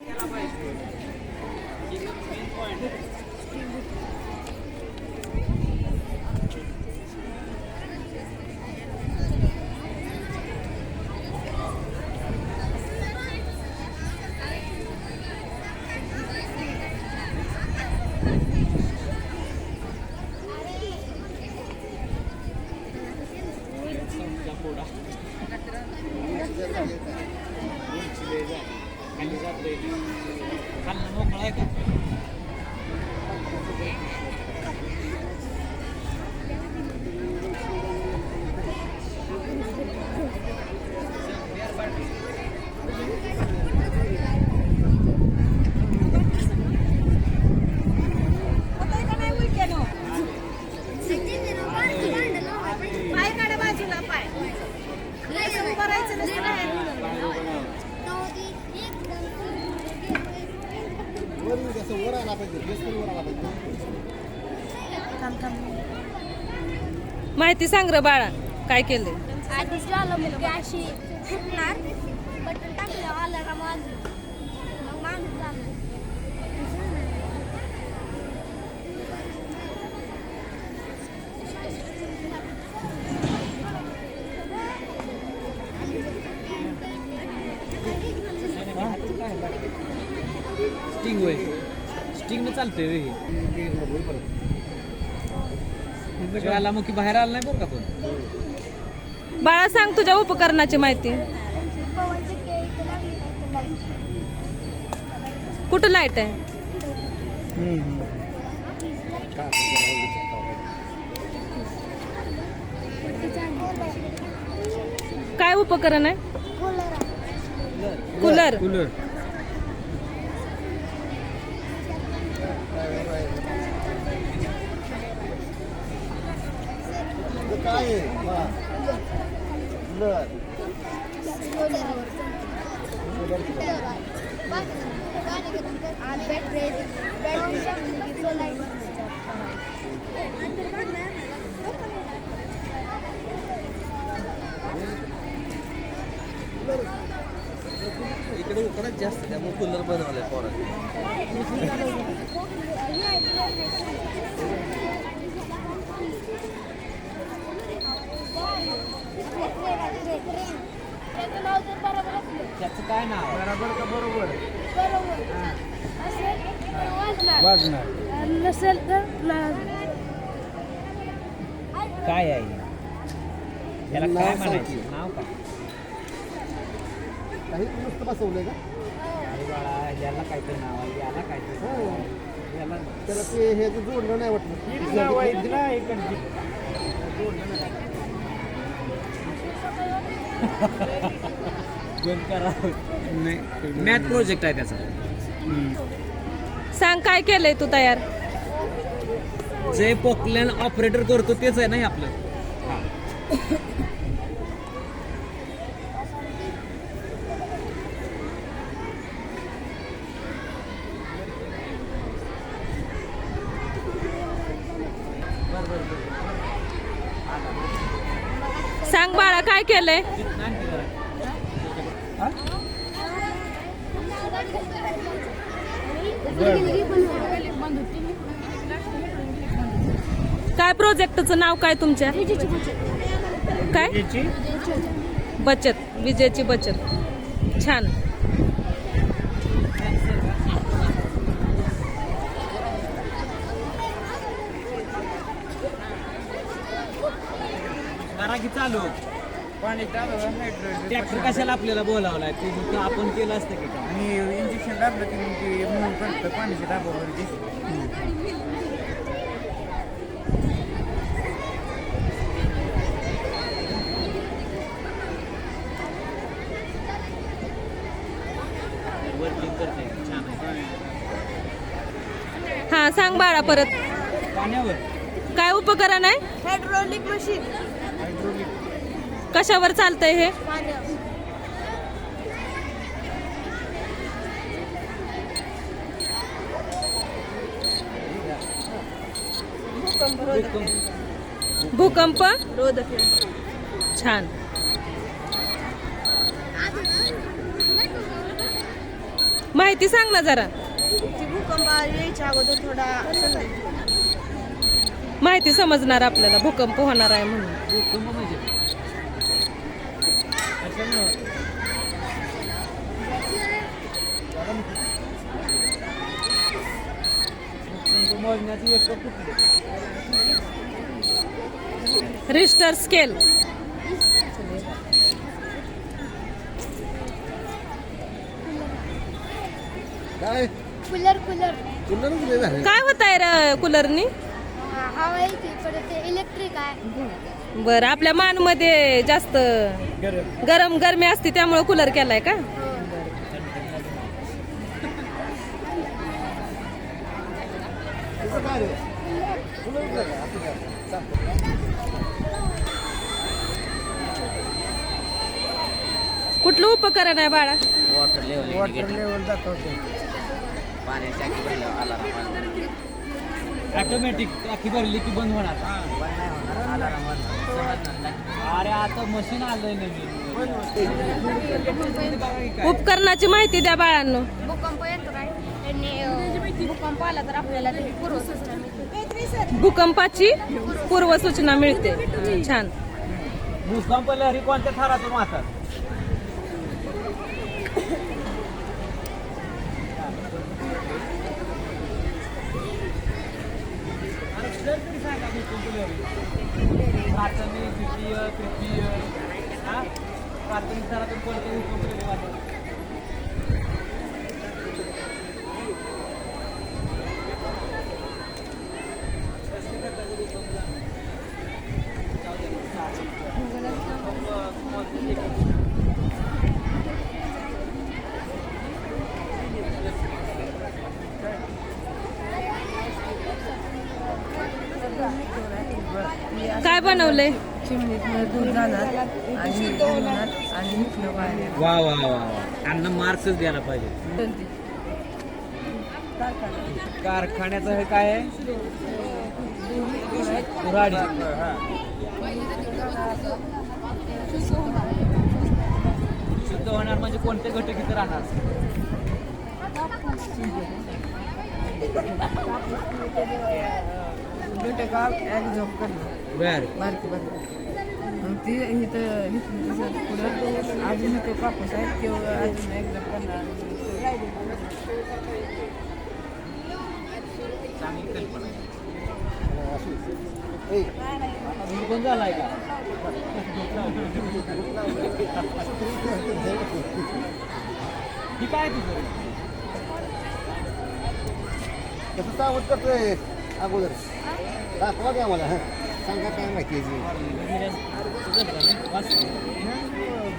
Thank you. खाल्लं मोकळं आहे का पाय माहिती सांग र बाळा काय केलं आधीच आधी मुलगी अशी फुटणार बटन टाकलं आलं का मग मग माणूस जाणार स्टिंग होय. स्टिंगनं चालतंय होय हे. ज्वालामुखी बाहेर आला नाही बरं का पण बाळा सांग तुझ्या उपकरणाची माहिती. कुठं लाइट आहे? काय उपकरण आहे? कूलर कूलर इकडे उकडच जास्त त्यामुळे कूलर बनवलाय पोरांनी. त्याचं नाव जर बरोबर असलं त्याचं काय नाव? बरोबर का बरोबर? बरोबर. असेल तर वाजणार वाजणार नसेल तर नाही काय आहे? याला काय म्हणायचं. नाव काय? काही नुसतं बसवलंय का? अरे बाळा याला काहीतरी नाव आहे याला काहीतरी नाव आहे. याला त्याला ते हे जोडलं नाही वाटलं. नाव आहे मॅथ प्रोजेक्ट आहे त्याचा. सांग काय केलंय तू तयार? जे पोकलॅन ऑपरेटर करतो तेच आहे ना हे आपलं. सांग बाळा काय केलंय? काय प्रोजेक्टचं नाव काय तुमच्या? काय? बचत विजेची बचत. छान. चालू. ट्रॅक्टर कशाला आपल्याला बोलावलाय? ते फक्त आपण केलं असतं की काय? आणि इंजेक्शन टाकलं की मग ते म्हणून दिसतं वर्किंग करते छान आहे. हा सांग बाळा परत. पाण्यावर. काय उपकरण आहे? हायड्रोलिक मशीन कशावर चालतंय हे? भूकंप छान. माहिती सांग ना जरा. भूकंप यायच्या अगोदर थोडा माहिती समजणार आपल्याला भूकंप होणार आहे म्हणून भूकंप म्हणजे कशामुळं? भूकंप मोजण्याची एक कुठली रिस्टर स्केल. काय? कूलर कूलर. झालं? काय होत आहे र कूलरनी? हवा येते परत ते इलेक्ट्रिक आहे. बरं आपल्या मानमध्ये जास्त गरम गरम गरमी असते त्यामुळे कूलर केलाय का. कुठलं उपकरण आहे बाळा? वॉटर लेवल वॉटर लेवल दाखवते पाण्याची टाकी भरल्यावर अलाराम ऑटोमॅटिक टाकी भरली की बंद होणार. अरे आता मशीन आलंय नवीन. उपकरणाची माहिती द्या बाळांनो. भूकंप येतो काय? भूकंप आला तर आपल्याला ते पूर्व सूचना मिळते. भूकंपाची पूर्व सूचना मिळते. छान. भूकंप लहरी कोणत्या थरातून वाहतात? प्राथमिक द्वितीय तृतीय हा? प्राथमिक थरातून कोणते भूकंप लहरी वाहतात काय बनवलंय चिमणीतनं दूर जाणार आणि उडणार आणि इथनं बाहेर वा वा वा वा. त्यांना मार्क्सच द्यायला पाहिजे. कारखान्याचं हे काय आहे? कुऱ्हाडी. शुद्ध होणार म्हणजे कोणते घटक इथे राहणार? घटका एक्झॉम करणार बर. बारकी बारकी. मग ती इथं तसं पुढं. अजून तो कापूस आहे किंवा अजून एक्झाम करणार चांगली कल्पना आहे का काय तुझं कसं सावध करतोय अगोदर दाखवा द्या मला हं. सांगा काय माहिती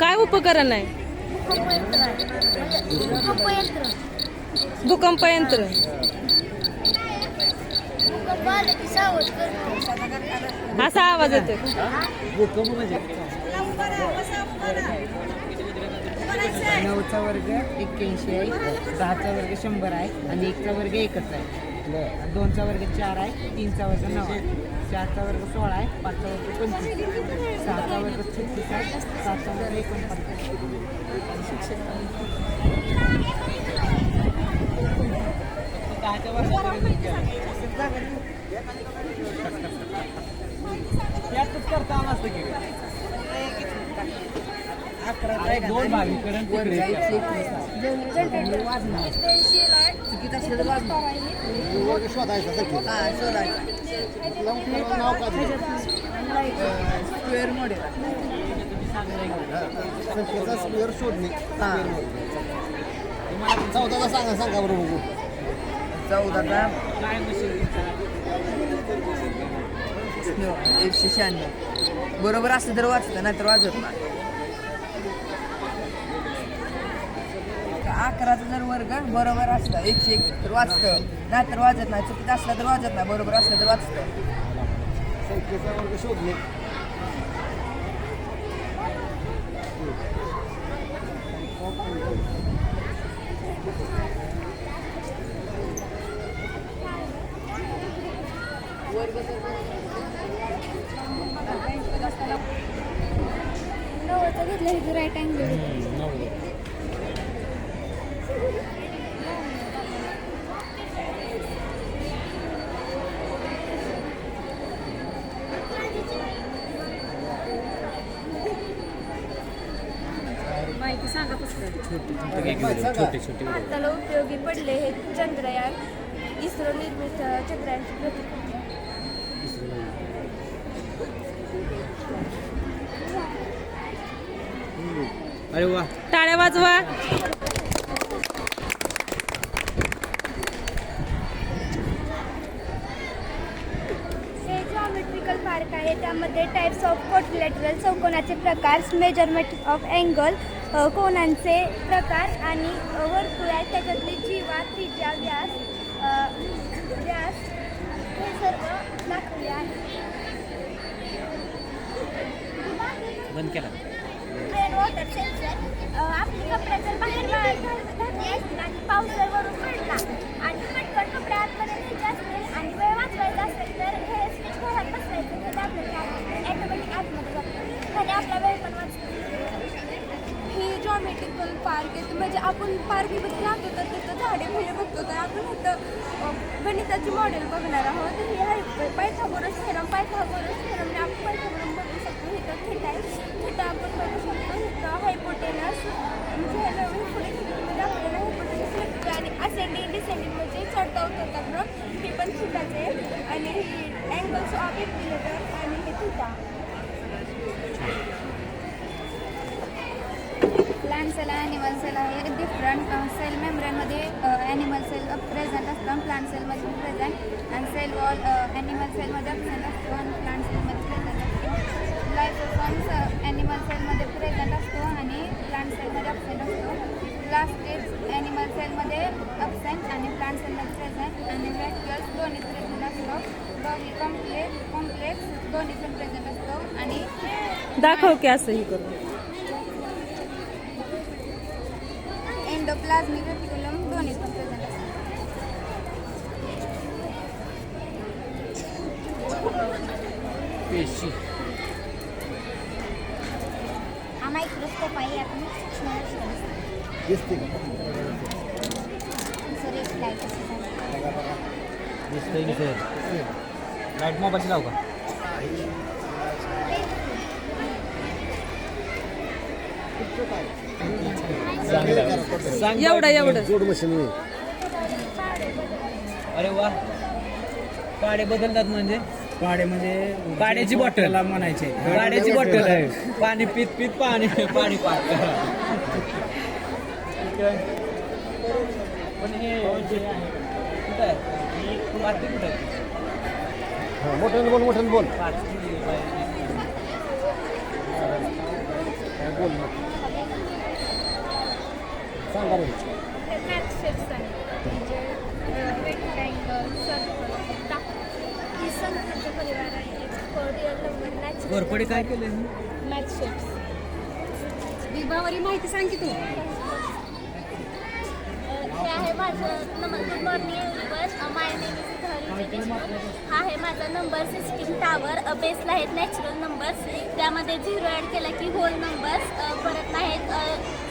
काय उपकरण आहे? भूकंप यंत्र. असा आवाज येतो भूकंप म्हणजे नऊचा वर्ग एक्क्याऐंशी आहे. दहाचा वर्ग शंभर आहे आणि एकचा वर्ग एकच आहे. दोनचा वर्ग चार आहे तीनचा वर्ग नऊ आहे. चारचा वर्ग सोळा आहे पाचचा वर्ग पंचवीस सहाचा वर्ग छत्तीस आहे सातचा वर्ग एकोणपन्नास शिक्षक यातच करता आलं असतं की. दोन स्क्वेअर मॉडेल स्क्वेअर शोधणे हा सांगा सांगा बरं बघू एकशे शहाण्णव बरोबर असं तर वाचतं नाहीतर वाजत नाही अकराचा जर वर्ग बरोबर असला एकशे एक तर वाचतं. नाहीतर वाजत नाही चुकीत असला तर वाजत नाही बरोबर असलं तर वाचतं. संख्येचा वर्ग घेतलं राईट अँगल छोटे छोटे भारताला उपयोगी पडले हे चंद्रयान इस्रो निर्मित चंद्रयानची प्रतिकृती अरे वा. टाळ्या वाजवा. त्यामध्ये टाईप्स ऑफ कोटलॅटरल चौकोनाचे प्रकार मेजरमेंट ऑफ अँगल कोणांचे प्रकार आणि वर्तुळ त्याच्यातली जीवा त्रिज्या व्यास व्यास हे सर्व दाखवले आहे. बंद केला. रेन वॉटर सेन्सर आपली कपडे जर बाहेर घातली असतील आणि पाऊस जर वरून पडला आणि पटकन कपडे आतमध्ये न्यायचे असतील आणि वेळ वाचवायचा असेल तर हे स्विच घरात बसवायचं तर आपल्याला ॲटोमॅटिक आतमध्ये जातं आणि आपला वेळ पण वाचतो ही जॉमेट्रिकल पार्क आहे. म्हणजे आपण पार्कमध्ये जातो तर तिथं झाडे फुले बघतो. तर आपण इथं गणिताची मॉडेल बघणार आहोत. हे आहे पायथागोरस थेरम पायथागोरस थेरमने आपण पायथागोरम बघू शकतो. इथं थेटा आहे. थेटा आपण बघू शकतो. इथं हायपोटेनस म्हणजे हे नवीन पुढे चित्रमध्ये आपल्याला हायपोटेनस भेटतो आणि असेंडिंग डिसेंडिंग म्हणजे चढता उतरता क्रम ही पण थिटाच आहे आणि अँगल्स ऑफ इक्विलेटर आणि हे theta plant cell animal cell आहे. डिफरंट सेल मेम्ब्रेनमध्ये ॲनिमल सेल प्रेझेंट असतो प्लांट सेलमध्ये प्रेझेंट आणि सेल वॉल ॲनिमल सेलमध्ये प्रेझेंट असतो आणि प्लांट सेलमध्ये प्रेझेंट असतो. लायसोसॉम्स ॲनिमल सेलमध्ये प्रेझेंट असतो आणि प्लांट सेलमध्ये अब्सेंट असतो. प्लास्टिक्स ॲनिमल सेलमध्ये अब्सेंट आणि प्लांट सेलमध्ये प्रेझेंट आणि व्हॅक्युअल्स दोन्ही प्रेझेंट असतो. दोन्ही कॉम्प्लेक्स कॉम्प्लेक्स दोन्ही पण प्रेझेंट असतो आणि दाखव की असं ही एंडोप्लाझमिक रेटिक्युलम दोन्ही पण प्रेझेंट पेशी. हा मायक्रोस्कोप आहे आपण सूक्ष्म दिसते सर एक लाइट दिसतंय? लाइट मोबाईलची लाव का? एवढं एवढं. जोड मशीन अरे वा. काडे बदलतात म्हणजे? पाडे म्हणजे पाण्याची बॉटल. म्हणायचे. पाण्याची बॉटल आहे पाणी पित पित पाणी पाणी पाट पण हे जे आहे, कुठं आहे? पाटी कुठं आहे? मोठ्याने बोल मोठ्याने बोल. पाच हा, बोल मग. सांगा बरं. मॅथ शेप्स आहे म्हणजे रेक्टँगल सर्कल ही संख्यांचा परिवार आहे रिअल नंबर नॅचरल घोरपडे काय केले विभावारी माहिती सांग की तू. हे आहे माझं number good morning everyone my name is धरी हा आहे माझा नंबर सिस्टीम टावर बेसला आहेत नॅचरल नंबर्स त्यामध्ये झिरो ॲड केला की होल नंबर्स परत आहेत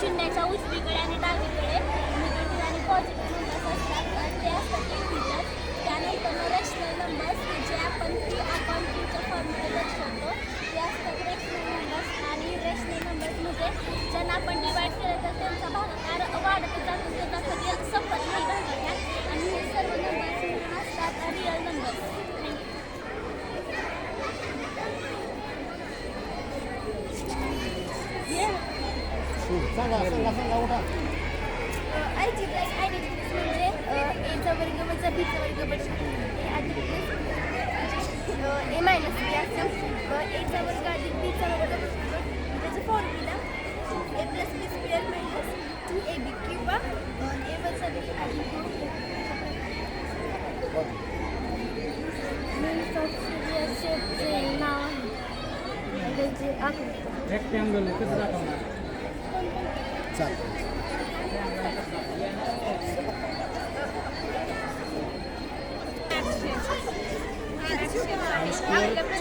शून्याच्या उजवीकडे आणि डावीकडे निगेटिव्ह आणि पॉझिटिव्ह नंबर्स असतात अ, ते असतात इंटिजर्स त्यानंतर रॅशनल नंबर्स जे आपण थ्री अपॉन थ्रीच्या फॉर्ममध्ये दर्शवतो ते असतात रॅशनल नंबर्स आणि रॅशनल नंबर्स म्हणजे ज्यांना आपण डिवाईड केलं तर त्यांचा भागाकार वाढत जातो त्याचा कधी संपत नाही भागाकार आणि हे सर्व नंबर्स मिळून असतात रिअल नंबर्स सांगा सांगा सांगा उठा अल्जिब्राईक आयडेंटिटीज म्हणजे एचा वर्ग वजा बीचा वर्ग बरोबर ए अधिक ए मायनस बी असं एचा वर्ग अधिक बीचा वर्ग formula A plus B square minus two A B किंवा ए वजा बी अधिक शेपचे नाव आहे आकृती रेक्टँगल कसं दाखवणार?